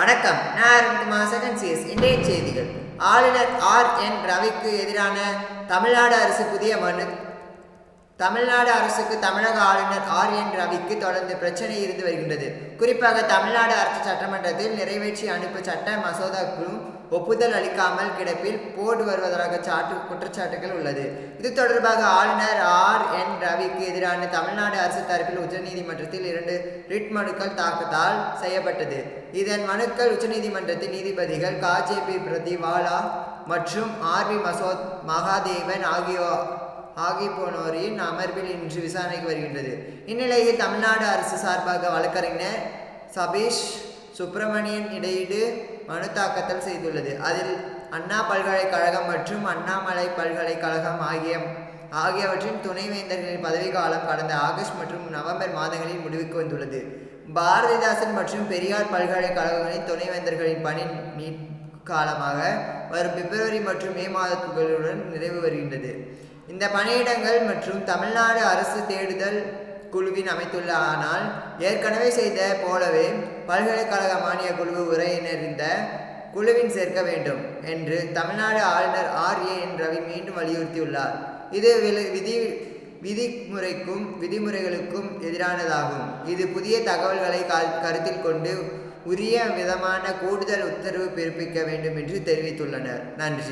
வணக்கம். நான் Arunkumar second CS. இன்றைய செய்திகள். ஆளுநர் ஆர் என் ரவிக்கு எதிரான தமிழ்நாடு அரசு புதிய மனு தமிழ்நாடு அரசுக்கு தமிழக ஆளுநர் ஆர் என் ரவிக்கு தொடர்ந்து பிரச்சனை இருந்து வருகின்றது. குறிப்பாக தமிழ்நாடு அரசு சட்டமன்றத்தில் நிறைவேற்றி அனுப்ப சட்ட மசோதாக்களும் ஒப்புதல் அளிக்காமல் கிடப்பில் போடு வருவதாக சாட்டு குற்றச்சாட்டுகள் உள்ளது. இது தொடர்பாக ஆளுநர் ஆர் என் ரவிக்கு எதிரான தமிழ்நாடு அரசு தரப்பில் உச்சநீதிமன்றத்தில் இரண்டு ரிட் மனுக்கள் தாக்கத்தால் செய்யப்பட்டது. இதன் மனுக்கள் உச்சநீதிமன்றத்தின் நீதிபதிகள் காஜேபி பிரதிவாலா மற்றும் ஆர் வி மசோத் மகாதேவன் ஆகியோர் ஆகி போனோரின் அமர்வில் இன்று விசாரணைக்கு வருகின்றது. இந்நிலையில் தமிழ்நாடு அரசு சார்பாக வழக்கறிஞர் சபீஷ் சுப்பிரமணியன் இடையீடு மனு தாக்கத்தல் செய்துள்ளது. அதில் அண்ணா பல்கலைக்கழகம் மற்றும் அண்ணாமலை பல்கலைக்கழகம் ஆகிய ஆகியவற்றின் துணைவேந்தர்களின் பதவிக்காலம் கடந்த ஆகஸ்ட் மற்றும் நவம்பர் மாதங்களில் முடிவுக்கு வந்துள்ளது. பாரதிதாசன் மற்றும் பெரியார் பல்கலைக்கழகங்களின் துணைவேந்தர்களின் பணி நீ காலமாக வரும் பிப்ரவரி மற்றும் மே மாதத்துகளுடன் நிறைவு வருகின்றது. இந்த பணியிடங்கள் மற்றும் தமிழ்நாடு அரசு தேடுதல் குழுவின் அமைத்துள்ள ஆனால் ஏற்கனவே செய்த போலவே பல்கலைக்கழக மானிய குழு உரையினறிந்த குழுவின் சேர்க்க வேண்டும் என்று தமிழ்நாடு ஆளுநர் ஆர் ஏ என் ரவி மீண்டும் வலியுறுத்தியுள்ளார். இது விதி விதிமுறைக்கும் விதிமுறைகளுக்கும் எதிரானதாகும். இது புதிய தகவல்களை கருத்தில் கொண்டு உரிய விதமான கூடுதல் உத்தரவு பிறப்பிக்க வேண்டும் என்று தெரிவித்துள்ளனர். நன்றி.